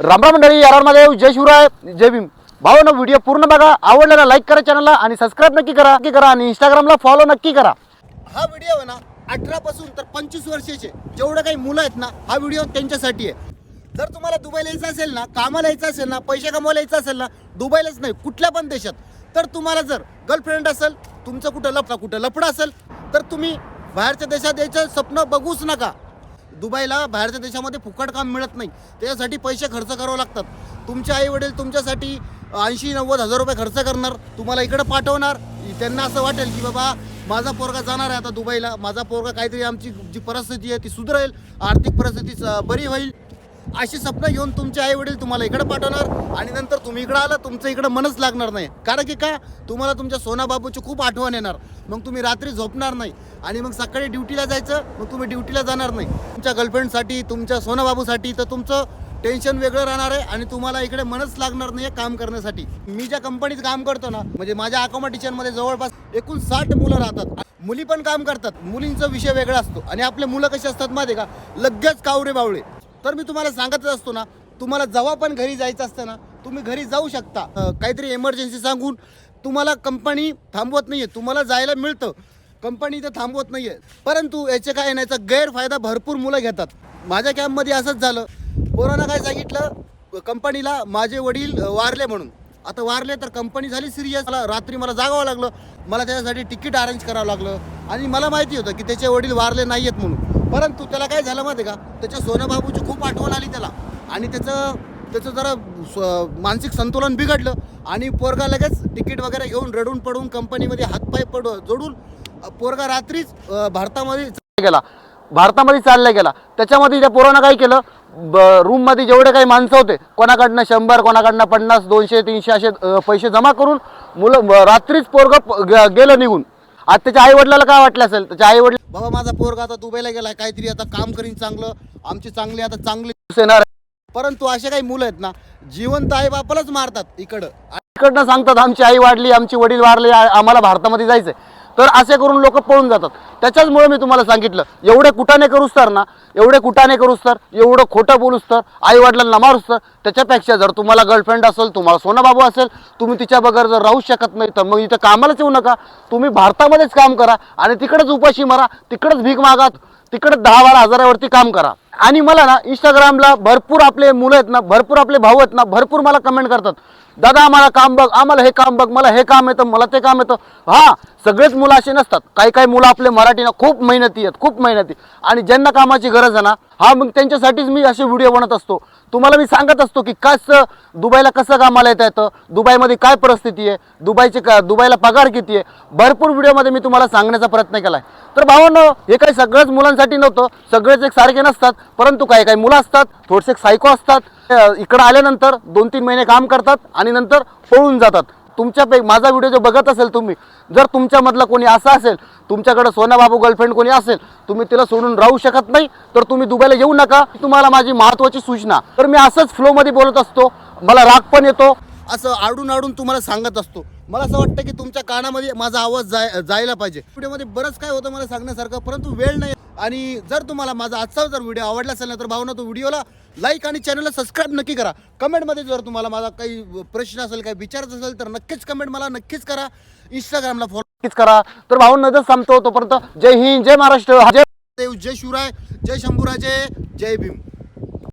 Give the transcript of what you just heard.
रामराम मंडळी यारमध्ये जय शिवराय जय भीम. ना व्हिडिओ पूर्ण बघा आवडलेला लाईक करा चॅनलला आणि सबस्क्राईब नक्की करा नक्की करा आणि इंस्टाग्रामला फॉलो नक्की करा. हा व्हिडिओ आहे ना अठरा पासून तर पंचवीस वर्षाचे. जेवढे काही मुलं आहेत ना हा व्हिडिओ त्यांच्यासाठी आहे. जर तुम्हाला दुबईला यायचं असेल ना कामाला यायचं असेल ना पैसे कमवायला यायचं असेल ना दुबईलाच नाही कुठल्या पण देशात. तर तुम्हाला जर गर्लफ्रेंड असेल तुमचं कुठं लपडा कुठं लफडा असेल तर तुम्ही बाहेरच्या देशात यायचं स्वप्न बघूच नका. दुबईला बाहेरच्या देशामध्ये फुकट काम मिळत नाही. त्याच्यासाठी पैसे खर्च करावे लागतात. तुमचे आई वडील तुमच्यासाठी ऐंशी नव्वद हजार रुपये खर्च करणार. तुम्हाला इकडं पाठवणार. त्यांना असं वाटेल की बाबा माझा पोरगा जाणार आहे आता दुबईला. माझा पोरगा काहीतरी आमची जी परिस्थिती आहे ती सुधरेल. आर्थिक परिस्थिती बरी होईल. अशी स्वप्न घेऊन तुमचे आई वडील तुम्हाला इकडे पाठवणार आणि नंतर तुम्ही इकडं आलं तुमचं इकडं मनच लागणार नाही. कारण की का? तुम्हाला तुमच्या सोनाबाबूची खूप आठवण येणार. मग तुम्ही रात्री झोपणार नाही. आणि मग सकाळी ड्युटीला जायचं मग तुम्ही ड्युटीला जाणार नाही. तुमच्या गर्लफ्रेंडसाठी तुमच्या सोनाबाबूसाठी तर तुमचं टेन्शन वेगळं राहणार आहे आणि तुम्हाला इकडे मनच लागणार नाही काम करण्यासाठी. मी ज्या कंपनीत काम करतो ना म्हणजे माझ्या अकोमोडेशनमध्ये जवळपास एकूण साठ मुलं राहतात. मुली पण काम करतात. मुलींचा विषय वेगळा असतो. आणि आपले मुलं कसे असतात माहिती का? लगेच कावरे बावळे. तर मी तुम्हाला सांगतच असतो ना तुम्हाला जेव्हा पण घरी जायचं असतं ना तुम्ही घरी जाऊ शकता. काहीतरी एमर्जन्सी सांगून तुम्हाला कंपनी थांबवत नाही आहे तुम्हाला जायला मिळतं. कंपनी इथं थांबवत नाही आहे परंतु याचे काय नाहीचा याचा गैरफायदा भरपूर मुलं घेतात. माझ्या कॅम्पमध्ये असंच झालं. कोरोना काय सांगितलं? कंपनीला माझे वडील वारले म्हणून. आता वारले तर कंपनी झाली सिरियस मला रात्री मला जागावं लागलं. मला त्याच्यासाठी तिकीट अरेंज करावं लागलं. आणि मला माहिती होतं की त्याचे वडील वारले नाही आहेत म्हणून. परंतु त्याला काय झालं माहिती आहे का? त्याच्या सोनबाबूची खूप आठवण आली त्याला. आणि त्याचं त्याचं जरा मानसिक संतुलन बिघडलं आणि पोरगा लगेच तिकीट वगैरे घेऊन रडून पडून कंपनीमध्ये हातपाय पड जोडून पोरगा रात्रीच भारतामध्ये गेला. भारतामध्ये चालला गेला. त्याच्यामध्ये त्या पोरानं काय केलं? ब रूममध्ये जेवढे काही माणसं होते कोणाकडनं शंभर कोणाकडनं पन्नास दोनशे तीनशे असे पैसे जमा करून मुलं रात्रीच पोरग गेलं निघून. आज त्याच्या आई वडिलाला काय वाटलं असेल? त्याच्या आई वडील बाबा माझा पोरगा आता दुबईला गेलाय काहीतरी आता काम करीन चांगलं आमची चांगली आता चांगली येणार परंतु असे काही मुलं आहेत ना जिवंत आई बापालाच मारतात इकडं. इकडनं सांगतात आमची आई वाढली आमची वडील वारले आ- आम्हाला भारतामध्ये जायचंय. तर असे करून लोक पळून जातात. त्याच्याचमुळे मी तुम्हाला सांगितलं एवढे कुटाने करूस तर ना एवढे कुटाने करूस तर एवढं खोटं बोलूस तर आई वडिलांना मारूस तर त्याच्यापेक्षा जर तुम्हाला गर्लफ्रेंड असेल तुम्हाला सोनाबाबू असेल तुम्ही तिच्या बगर जर राहू शकत नाही तर मग इथं कामालाच येऊ नका. तुम्ही भारतामध्येच काम करा आणि तिकडेच उपाशी मारा तिकडेच भीक मागा तिकडे दहा बारा हजारावरती काम करा. आणि मला ना इंस्टाग्रामला भरपूर आपले मुलं आहेत ना भरपूर आपले भाऊ आहेत ना भरपूर मला कमेंट करतात. दादा आम्हाला काम बघ आम्हाला हे काम बघ मला हे काम येतं मला ते काम येतं. हा सगळेच मुलं असे नसतात. काही काही मुलं आपले मराठीनं खूप मेहनती आहेत खूप मेहनती. आणि ज्यांना कामाची गरज आहे ना हा मग त्यांच्यासाठीच मी असे व्हिडिओ बनत असतो. तुम्हाला मी सांगत असतो की कसं दुबईला कसं कामाला येता येतं? दुबईमध्ये काय परिस्थिती आहे? दुबईचे का दुबईला पगार किती आहे? भरपूर व्हिडिओमध्ये मी तुम्हाला सांगण्याचा प्रयत्न केला आहे तर भावांनो हे काही सगळंच मुलांसाठी नव्हतं. सगळेच एक सारखे नसतात परंतु काही काही मुलं असतात थोडेसे सायको असतात. इकडं आल्यानंतर दोन तीन महिने काम करतात आणि नंतर पळून जातात. तुमच्यापैकी माझा व्हिडिओ जो बघत असेल तुम्ही जर तुमच्यामधला कोणी असं असेल तुमच्याकडे सोना बाबू गर्लफ्रेंड कोणी असेल तुम्ही तिला सोडून राहू शकत नाही तर तुम्ही दुबईला येऊ नका. तुम्हाला माझी महत्त्वाची सूचना. तर मी असंच फ्लोमध्ये बोलत असतो. मला राग पण येतो. असं आडून आडून तुम्हाला सांगत असतो. मला असं वाटतं की तुमच्या कानामध्ये माझा आवाज जाय जायला पाहिजे. व्हिडिओमध्ये बरंच काय होतं मला सांगण्यासारखं परंतु वेळ नाही. आणि जर तुम्हाला माझा आजचा जर व्हिडिओ आवडला असेल ना तर भावना तो व्हिडिओला लाईक आणि चॅनलला सबस्क्राईब नक्की करा. कमेंटमध्ये जर तुम्हाला माझा काही प्रश्न असेल काही विचारायचं असेल तर नक्कीच कमेंट मला नक्कीच करा. इंस्टाग्रामला फॉलो नक्कीच करा. तर भाऊन नजर सांगतो तोपर्यंत जय हिंद जय महाराष्ट्र. जय जय शिवराय जय शंभूराजे जय भीम.